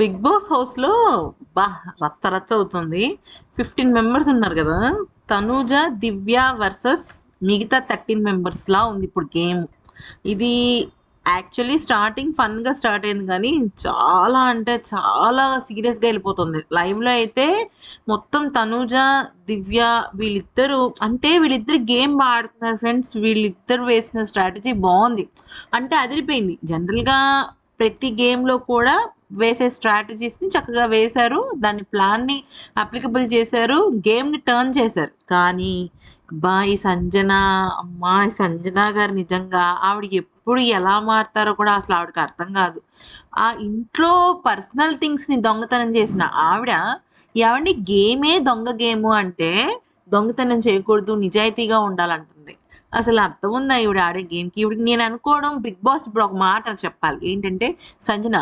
Big boss హౌస్లో బా రచ్చ రచ్చ అవుతుంది. ఫిఫ్టీన్ మెంబర్స్ ఉన్నారు కదా. తనూజ దివ్య వర్సెస్ మిగతా థర్టీన్ మెంబర్స్లా ఉంది ఇప్పుడు గేమ్. ఇది యాక్చువల్లీ స్టార్టింగ్ ఫన్గా స్టార్ట్ అయింది కానీ చాలా అంటే చాలా సీరియస్గా వెళ్ళిపోతుంది. లైవ్లో అయితే మొత్తం తనూజ దివ్య వీళ్ళిద్దరూ అంటే వీళ్ళిద్దరు గేమ్ బాగా ఆడుతున్నారు ఫ్రెండ్స్. వీళ్ళిద్దరు వేసిన స్ట్రాటజీ బాగుంది. అంటే అదిరిపోయింది. జనరల్గా ప్రతి గేమ్లో కూడా వేసే స్ట్రాటజీస్ని చక్కగా వేశారు. దాని ప్లాన్ని అప్లికబుల్ చేశారు. గేమ్ని టర్న్ చేశారు. కానీ బా ఈ సంజన అమ్మా ఈ సంజన గారు నిజంగా ఆవిడ ఎప్పుడు ఎలా మారుతారో కూడా అసలు ఆవిడకి అర్థం కాదు. ఆ ఇంట్లో పర్సనల్ థింగ్స్ని దొంగతనం చేసిన ఆవిడ ఏమండి గేమే దొంగ గేము అంటే దొంగతనం చేయకూడదు నిజాయితీగా ఉండాలంటుంది. అసలు అర్థం ఉందా? ఈవిడ ఆడే గేమ్కి ఇవి నేను అనుకోవడం బిగ్ బాస్ ఇప్పుడు ఒక మాట చెప్పాలి. ఏంటంటే సంజన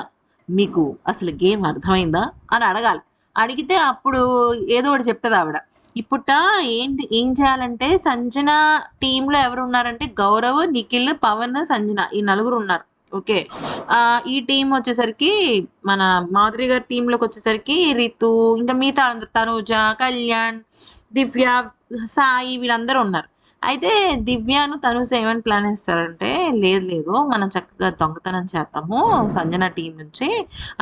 మీకు అసలు గేమ్ అర్థమైందా అని అడగాలి. అడిగితే అప్పుడు ఏదో ఒకటి చెప్తుంది ఆవిడ. ఇప్పుట ఏంటి ఏం చేయాలంటే సంజన టీంలో ఎవరు ఉన్నారంటే గౌరవ్ నిఖిల్ పవన్ సంజన ఈ నలుగురు ఉన్నారు. ఓకే. ఈ టీం వచ్చేసరికి మన మాధురి గారి టీంలోకి వచ్చేసరికి రితు ఇంకా మిగతా అందరు తనూజ కళ్యాణ్ దివ్య సాయి వీళ్ళందరూ ఉన్నారు. అయితే దివ్యాను తనుజ ఏమని ప్లాన్ వేస్తారంటే లేదు లేదు మనం చక్కగా దొంగతనం చేద్దాము సంజన టీం నుంచి.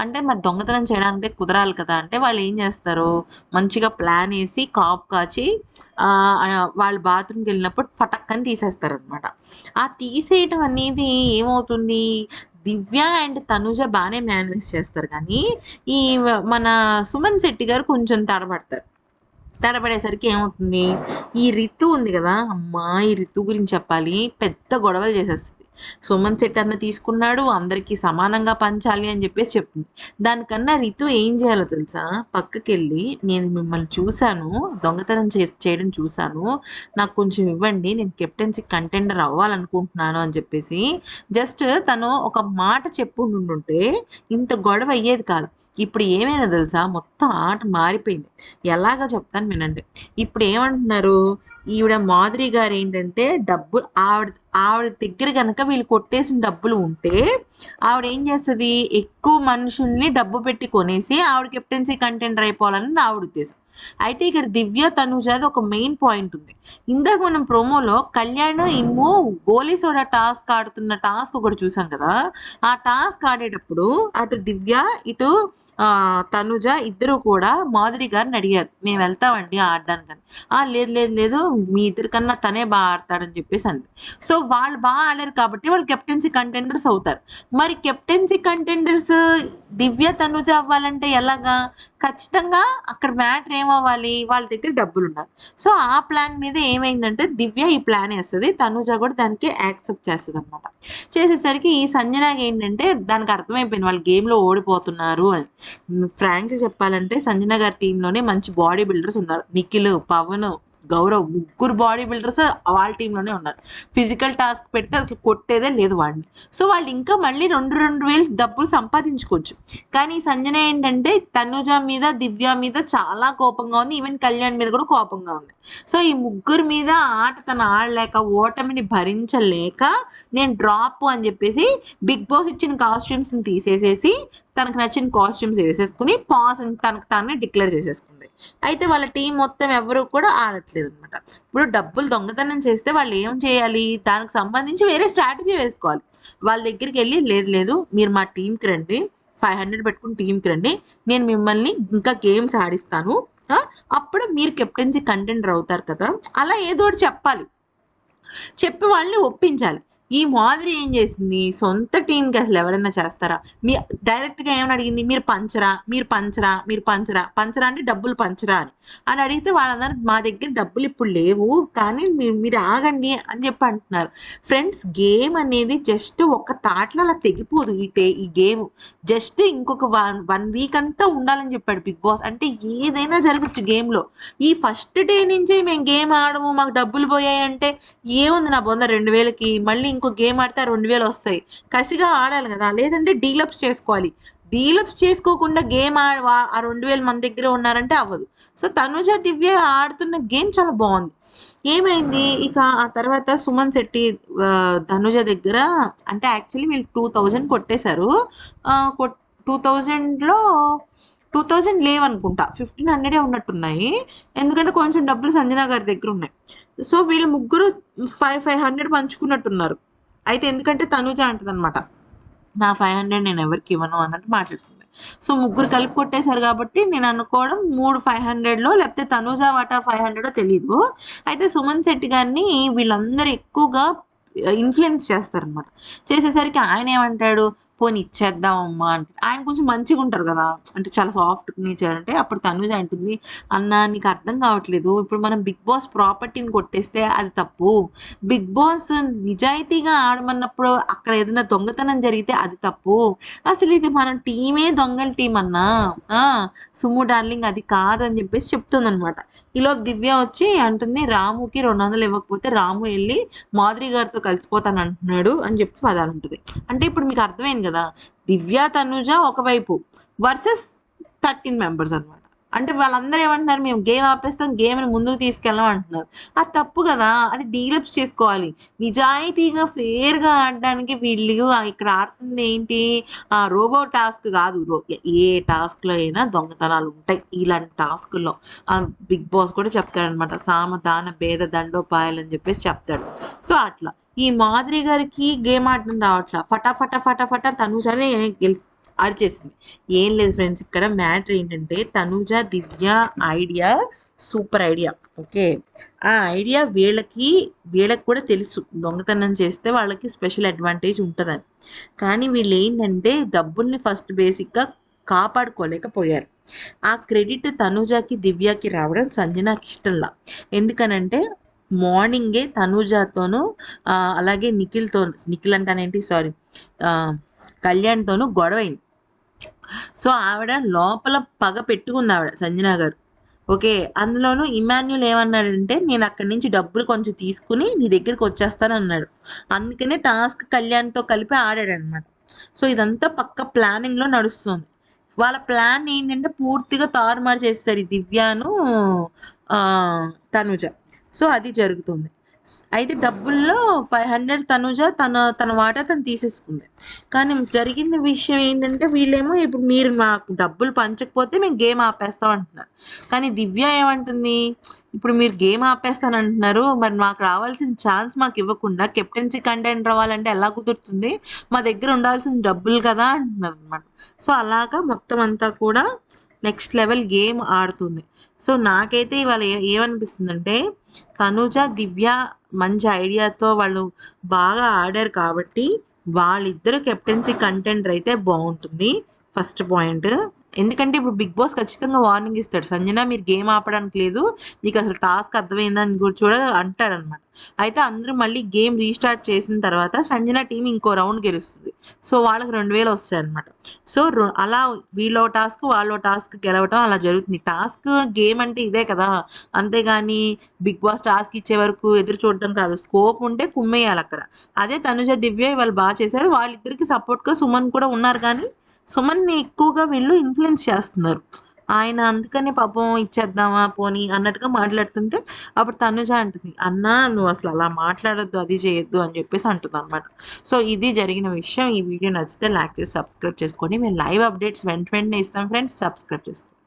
అంటే మరి దొంగతనం చేయడానికి కుదరాలి కదా అంటే వాళ్ళు ఏం చేస్తారు? మంచిగా ప్లాన్ వేసి కాపు కాచి వాళ్ళు బాత్రూమ్కి వెళ్ళినప్పుడు ఫటక్కని తీసేస్తారు అనమాట ఆ తీసేయటం అనేది ఏమవుతుంది? దివ్య అండ్ తనుజ బాగానే మేనేజ్ చేస్తారు కానీ ఈ మన సుమన్ శెట్టి గారు కొంచెం తడబడతారు. తడబడేసరికి ఏమవుతుంది? ఈ రితు ఉంది కదా అమ్మా ఈ రితు గురించి చెప్పాలి. పెద్ద గొడవలు చేసేస్తుంది. సుమన్ సెట్ అన్న తీసుకున్నాడు అందరికీ సమానంగా పంచాలి అని చెప్పేసి చెప్తుంది. దానికన్నా రితు ఏం చేయాలో తెలుసా? పక్కకెళ్ళి నేను మిమ్మల్ని చూశాను దొంగతనం చే చేయడం చూశాను. నాకు కొంచెం ఇవ్వండి నేను కెప్టెన్సీ కంటెండర్ అవ్వాలనుకుంటున్నాను అని చెప్పేసి జస్ట్ తను ఒక మాట చెప్పుండుంటే ఇంత గొడవ అయ్యేది కాదు. ఇప్పుడు ఏమైనా తెలుసా? మొత్తం ఆట మారిపోయింది. ఎలాగో చెప్తాను వినండి. ఇప్పుడు ఏమంటున్నారు? ఈవిడ మాధురి గారు ఏంటంటే డబ్బు ఆవిడ ఆవిడ దగ్గర కనుక వీళ్ళు కొట్టేసిన డబ్బులు ఉంటే ఆవిడ ఏం చేస్తుంది? ఎక్కువ మనుషుల్ని డబ్బు పెట్టి కొనేసి ఆవిడ కెప్టెన్సీ కంటెండర్ అయిపోవాలని నా ఆవిడ ఉద్దేశం. అయితే ఇక్కడ దివ్య తనుజాది ఒక మెయిన్ పాయింట్ ఉంది. ఇందాక మనం ప్రోమోలో కళ్యాణ్ ఇమ్ము గోలీ సోడా టాస్క్ ఆడుతున్న టాస్క్ ఒకటి చూసాం కదా? ఆ టాస్క్ ఆడేటప్పుడు అటు దివ్య ఇటు తనుజ ఇద్దరు కూడా మాధురి గారిని అడిగారు మేము వెళ్తామండి ఆడడానికి అని ఆ లేదు లేదు లేదు మీ ఇద్దరికన్నా తనే బాగా ఆడతాడని చెప్పేసి అంది. సో వాళ్ళు బాగా ఆడారు కాబట్టి వాళ్ళు కెప్టెన్సీ కంటెండర్స్ అవుతారు. మరి కెప్టెన్సీ కంటెండర్స్ దివ్య తనుజ అవ్వాలంటే ఎలాగా? ఖచ్చితంగా అక్కడ మ్యాటర్ ఏమవ్వాలి వాళ్ళ దగ్గర డబ్బులు ఉండాలి సో ఆ ప్లాన్ మీద ఏమైందంటే దివ్య ఈ ప్లాన్ వేస్తుంది. తనుజ కూడా దానికి యాక్సెప్ట్ చేస్తుంది అనమాట చేసేసరికి ఈ సంజనాకి ఏంటంటే దానికి అర్థమైపోయింది. వాళ్ళు గేమ్లో ఓడిపోతున్నారు అని. ఫ్రాంక్ చెప్పాలంటే సంజన గారి టీంలోనే మంచి బాడీ బిల్డర్స్ ఉన్నారు. నిఖిల్ పవన్ గౌరవ్ ముగ్గురు బాడీ బిల్డర్స్ వాళ్ళ టీంలోనే ఉన్నారు. ఫిజికల్ టాస్క్ పెడితే అసలు కొట్టేదే లేదు వాడిని. సో వాళ్ళు ఇంకా మళ్ళీ రెండు రెండు వేలు డబ్బులు సంపాదించుకోవచ్చు. కానీ సంజన ఏంటంటే తనుజ మీద దివ్య మీద చాలా కోపంగా ఉంది. ఈవెన్ కళ్యాణ్ మీద కూడా కోపంగా ఉంది. సో ఈ ముగ్గురు మీద ఆట తను ఆడలేక ఓటమిని భరించలేక నేను డ్రాప్ అని చెప్పేసి బిగ్ బాస్ ఇచ్చిన కాస్ట్యూమ్స్ని తీసేసేసి తనకు నచ్చిన కాస్ట్యూమ్స్ వేసేసుకుని పాస్ తనకు తానే డిక్లేర్ చేసేసుకుంది అయితే వాళ్ళ టీం మొత్తం ఎవరు కూడా ఆడట్లేదు అనమాట ఇప్పుడు డబ్బులు దొంగతనం చేస్తే వాళ్ళు ఏం చేయాలి? దానికి సంబంధించి వేరే స్ట్రాటజీ వేసుకోవాలి. వాళ్ళ దగ్గరికి వెళ్ళి లేదు లేదు మీరు మా టీంకి రండి ఫైవ్ హండ్రెడ్ పెట్టుకుని టీంకి రండి నేను మిమ్మల్ని ఇంకా గేమ్స్ ఆడిస్తాను. అప్పుడు మీరు కెప్టెన్సీ కంటెండర్ అవుతారు కదా? అలా ఏదో ఒకటి చెప్పాలి. చెప్పి వాళ్ళని ఒప్పించాలి. ఈ మాదిరి ఏం చేసింది? సొంత టీంకి అసలు ఎవరైనా చేస్తారా? మీ డైరెక్ట్గా ఏమని అడిగింది? మీరు పంచరా? మీరు పంచరా? మీరు పంచరా? పంచరా అంటే డబ్బులు పంచరా అని. అని అడిగితే వాళ్ళందరూ మా దగ్గర డబ్బులు ఇప్పుడు లేవు కానీ మీరు మీరు ఆగండి అని చెప్పి అంటున్నారు. ఫ్రెండ్స్ గేమ్ అనేది జస్ట్ ఒక తాట్లో అలా తెగిపోదు ఈ టే ఈ గేమ్. జస్ట్ ఇంకొక వన్ వన్ వీక్ అంతా ఉండాలని చెప్పాడు బిగ్ బాస్. అంటే ఏదైనా జరగచ్చు గేమ్లో. ఈ ఫస్ట్ డే నుంచే మేము గేమ్ ఆడము మాకు డబ్బులు పోయాయి అంటే ఏముంది నా బొంద? రెండు వేలకి మళ్ళీ ఇంకో గేమ్ ఆడితే ఆ రెండు వేలు వస్తాయి. కసిగా ఆడాలి కదా లేదంటే డీలప్స్ చేసుకోవాలి. డీలప్స్ చేసుకోకుండా గేమ్ ఆ రెండు వేలు మన దగ్గర ఉన్నారంటే అవ్వదు. సో తనుజ దివ్య ఆడుతున్న గేమ్ చాలా బాగుంది. ఏమైంది? ఇక ఆ తర్వాత సుమన్ శెట్టి ధనుజ దగ్గర అంటే యాక్చువల్లీ వీళ్ళు టూ థౌజండ్ కొట్టేశారు. కొట్ టూ థౌజండ్లో టూ థౌజండ్ లేవనుకుంటా. ఫిఫ్టీన్ హండ్రెడే ఉన్నట్టున్నాయి. ఎందుకంటే కొంచెం డబ్బులు సంజనా గారి దగ్గర ఉన్నాయి. సో వీళ్ళు ముగ్గురు ఫైవ్ ఫైవ్ హండ్రెడ్ పంచుకున్నట్టున్నారు. అయితే ఎందుకంటే తనుజ అంటది అనమాట నా ఫైవ్ హండ్రెడ్ నేను ఎవరికి ఇవ్వను అన్నట్టు మాట్లాడుతుంది. సో ముగ్గురు కలిపి కొట్టేశారు కాబట్టి నేను అనుకోవడం మూడు ఫైవ్ హండ్రెడ్లో లేకపోతే తనుజా వాటా ఫైవ్ హండ్రెడో తెలియదు అయితే సుమన్ శెట్టి గారిని వీళ్ళందరూ ఎక్కువగా ఇన్ఫ్లుయెన్స్ చేస్తారనమాట చేసేసరికి ఆయన ఏమంటాడు పోనీ ఇచ్చేద్దాం అమ్మా అంటే ఆయన కొంచెం మంచిగా ఉంటారు కదా. అంటే చాలా సాఫ్ట్ నేచర్ అంటే అప్పుడు తనుజ అంటుంది అన్న నీకు అర్థం కావట్లేదు. ఇప్పుడు మనం బిగ్ బాస్ ప్రాపర్టీని కొట్టేస్తే అది తప్పు. బిగ్ బాస్ నిజాయితీగా ఆడమన్నప్పుడు అక్కడ ఏదైనా దొంగతనం జరిగితే అది తప్పు. అసలు ఇది మన టీమే దొంగల టీం అన్నా. ఆ, సుమ్ము డార్లింగ్ అది కాదని చెప్పేసి చెప్తుంది అనమాట ఈలో దివ్య వచ్చి అంటుంది రాముకి రెండు వందలు ఇవ్వకపోతే రాము వెళ్ళి మాధురి గారితో కలిసిపోతాను అంటున్నాడు అని చెప్పి పదాలు ఉంటుంది. అంటే ఇప్పుడు మీకు అర్థమైంది కదా దివ్య తనుజ ఒకవైపు వర్సెస్ థర్టీన్ మెంబర్స్ అన్నమాట. అంటే వాళ్ళందరూ ఏమంటున్నారు మేము గేమ్ ఆపేస్తాం గేమ్ని ముందుకు తీసుకెళ్ళాం అంటున్నారు. అది తప్పు కదా అది డీలప్స్ చేసుకోవాలి. నిజాయితీగా ఫేర్గా ఆడడానికి వీళ్ళు ఇక్కడ ఆడుతుంది ఏంటి? ఆ రోబో టాస్క్ కాదు. రో- ఏ టాస్క్లో అయినా దొంగతనాలు ఉంటాయి ఇలాంటి టాస్క్లో. బిగ్ బాస్ కూడా చెప్తాడనమాట. సామ దాన భేద దండోపాయాలు అని చెప్పేసి చెప్తాడు. సో అట్లా. ఈ మాదిరి గారికి గేమ్ ఆడడం రావట్లా. ఫటాఫట ఫటాఫట తనుజానే గెలి అరిచేసింది ఏం లేదు ఫ్రెండ్స్ ఇక్కడ మ్యాటర్ ఏంటంటే Tanuja Divya idea super idea. Okay? ఆ ఐడియా వీళ్ళకి వీళ్ళకి కూడా తెలుసు. దొంగతనం చేస్తే వాళ్ళకి స్పెషల్ అడ్వాంటేజ్ ఉంటుందని. కానీ వీళ్ళు ఏంటంటే డబ్బుల్ని ఫస్ట్ బేసిక్గా కాపాడుకోలేకపోయారు. ఆ క్రెడిట్ తనుజాకి దివ్యకి రావడం సంజనాకి ఇష్టంలా. ఎందుకనంటే మార్నింగే తనుజాతోనూ అలాగే నిఖిల్తో నిఖిల్ అంటానేంటి? సారీ కళ్యాణ్తోనూ గొడవ సో ఆవిడ లోపల పగ పెట్టుకుంది ఆవిడ సంజన గారు ఓకే అందులోనూ ఇమాన్యుల్ ఏమన్నాడంటే నేను అక్కడి నుంచి డబ్బులు కొంచెం తీసుకుని నీ దగ్గరికి వచ్చేస్తాను అన్నాడు. అందుకనే టాస్క్ కళ్యాణ్తో కలిపి ఆడాడు అనమాట సో ఇదంతా పక్క ప్లానింగ్లో నడుస్తుంది. వాళ్ళ ప్లాన్ ఏంటంటే పూర్తిగా తారుమారు చేస్తారు ఈ దివ్యాను తనుజ. సో అది జరుగుతుంది. అయితే డబ్బుల్లో ఫైవ్ హండ్రెడ్ తనుజ తన తన వాటా తను తీసేసుకుంది. కానీ జరిగిన విషయం ఏంటంటే వీళ్ళేమో ఇప్పుడు మీరు మాకు డబ్బులు పంచకపోతే మేము గేమ్ ఆపేస్తాం అంటున్నారు. కానీ దివ్య ఏమంటుంది? ఇప్పుడు మీరు గేమ్ ఆపేస్తాను అంటున్నారు మరి మాకు రావాల్సిన ఛాన్స్ మాకు ఇవ్వకుండా కెప్టెన్సీ కంటెంట్ రావాలంటే ఎలా కుదురుతుంది? మా దగ్గర ఉండాల్సిన డబ్బులు కదా అంటున్నారు అనమాట సో అలాగా మొత్తం అంతా కూడా నెక్స్ట్ లెవెల్ గేమ్ ఆడుతుంది. సో నాకైతే ఇవాళ ఏమనిపిస్తుంది ఏమనిపిస్తుందంటే తనుజ దివ్య మంచి ఐడియాతో వాళ్ళు బాగా ఆడారు కాబట్టి వాళ్ళిద్దరు కెప్టెన్సీ కంటెండర్ అయితే బాగుంటుంది. First point. ఎందుకంటే ఇప్పుడు బిగ్ బాస్ ఖచ్చితంగా వార్నింగ్ ఇస్తాడు. సంజన మీరు గేమ్ ఆపడానికి లేదు. మీకు అసలు టాస్క్ అర్థమైందని కూడా చూడ అంటాడు అయితే అందరూ మళ్ళీ గేమ్ రీస్టార్ట్ చేసిన తర్వాత సంజన టీం ఇంకో రౌండ్ గెలుస్తుంది. సో వాళ్ళకి రెండు వేలు వస్తాయి అనమాట సో అలా వీళ్ళో టాస్క్ వాళ్ళో టాస్క్ గెలవటం అలా జరుగుతుంది. టాస్క్ గేమ్ అంటే ఇదే కదా. అంతేగాని బిగ్ బాస్ టాస్క్ ఇచ్చే వరకు ఎదురు చూడటం కాదు. స్కోప్ ఉంటే కుమ్మేయాలి అక్కడ. అదే తనుజ దివ్య వాళ్ళు బాగా చేశారు. వాళ్ళిద్దరికి సపోర్ట్గా సుమన్ కూడా ఉన్నారు కానీ సుమన్ని ఎక్కువగా వీళ్ళు ఇన్ఫ్లుయెన్స్ చేస్తున్నారు. ఆయన అందుకనే పాపం ఇచ్చేద్దామా పోనీ అన్నట్టుగా మాట్లాడుతుంటే అప్పుడు తనుజ అంటుంది అన్నా నువ్వు అసలు అలా మాట్లాడొద్దు అది చేయొద్దు అని చెప్పేసి అంటుంది అనమాట సో ఇది జరిగిన విషయం. ఈ వీడియో నచ్చితే లైక్ చేసి సబ్స్క్రైబ్ చేసుకోండి. మేము లైవ్ అప్డేట్స్ వెంట వెంటనే ఇస్తాం ఫ్రెండ్స్. సబ్స్క్రైబ్ చేసుకోండి.